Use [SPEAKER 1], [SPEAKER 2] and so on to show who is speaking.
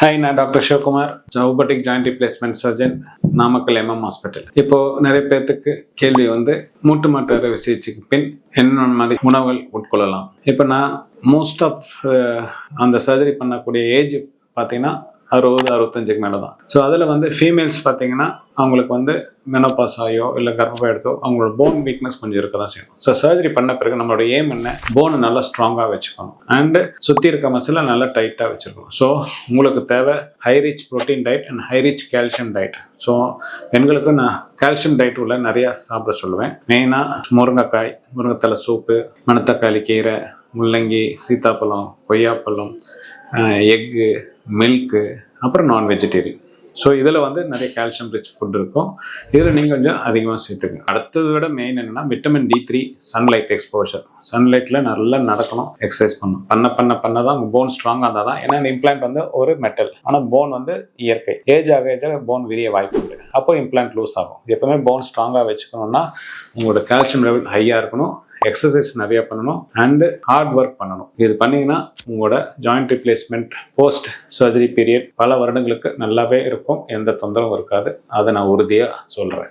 [SPEAKER 1] Hi நான் doctor Sivakumar ஜவுபட்டிக் joint replacement surgeon Namakkal MM hospital. இப்போ நிறைய பேர்த்துக்கு கேள்வி வந்து மூட்டு மாட்டு அறுவை சிகிச்சைக்கு பின் என்ன மாதிரி உணவுகள் உட்கொள்ளலாம்? இப்போ நான் மோஸ்ட் ஆஃப் அந்த சர்ஜரி பண்ணக்கூடிய ஏஜ் பார்த்தீங்கன்னா அறுபது அறுபத்தஞ்சுக்கு மேலே தான் ஸோ அதில் வந்து ஃபீமேல்ஸ் பார்த்தீங்கன்னா அவங்களுக்கு வந்து மெனோபாஸ் ஆகியோ இல்லை கர்ப்பம் எடுத்தோ அவங்களோட போன் வீக்னஸ் கொஞ்சம் இருக்க தான் செய்யணும் ஸோ சர்ஜரி பண்ண பிறகு நம்மளோட ஏம் என்ன? போனை நல்லா ஸ்ட்ராங்காக வச்சுக்கணும். அண்டு சுற்றி இருக்க மசிலை நல்லா டைட்டாக வச்சுருக்கணும் ஸோ உங்களுக்கு தேவை high rich protein diet and high rich calcium diet so பெண்களுக்கு நான் கால்சியம் டயட் உள்ள நிறையா சாப்பிட சொல்லுவேன். மெயினாக முருங்கைக்காய் முருங்கைத்தலை சூப்பு மணத்தக்காளி கீரை முள்ளங்கி சீத்தாப்பழம் கொய்யாப்பழம் எக்கு மில்க்கு அப்புறம் நான் வெஜிடேரியன் ஸோ இதில் வந்து நிறைய கால்சியம் ரிச் ஃபுட் இருக்கும். இதில் நீங்கள் கொஞ்சம் அதிகமாக சேர்த்துக்கங்க அடுத்ததை விட மெயின் என்னென்னா vitamin D three sunlight exposure சன்லைட்டில் நல்லா நடக்கணும். எக்ஸசைஸ் பண்ணணும். பண்ண பண்ண பண்ண தான் போன் ஸ்ட்ராங்காக இருந்தால் தான். ஏன்னா இந்த இம்ப்ளான்ட் வந்து ஒரு மெட்டல் ஆனால் போன் வந்து இயற்கை. ஏஜ் ஆக ஏஜ் ஆக போன் விரிய வாய்ப்பு உண்டு. அப்போ இம்ப்ளான்ட் லூஸ் ஆகும். எப்பவுமே போன் ஸ்ட்ராங்காக வச்சுக்கணும்னா உங்களோட கால்சியம் லெவல் ஹையாக இருக்கணும். எக்ஸசைஸ் நிறைய பண்ணணும் அண்டு ஹார்ட் ஒர்க் பண்ணணும். இது பண்ணீங்கன்னா உங்களோட joint replacement post surgery period பல வருடங்களுக்கு நல்லாவே இருக்கும். எந்த தொந்தரவும் இருக்காது. அதை நான் உறுதியாக சொல்கிறேன்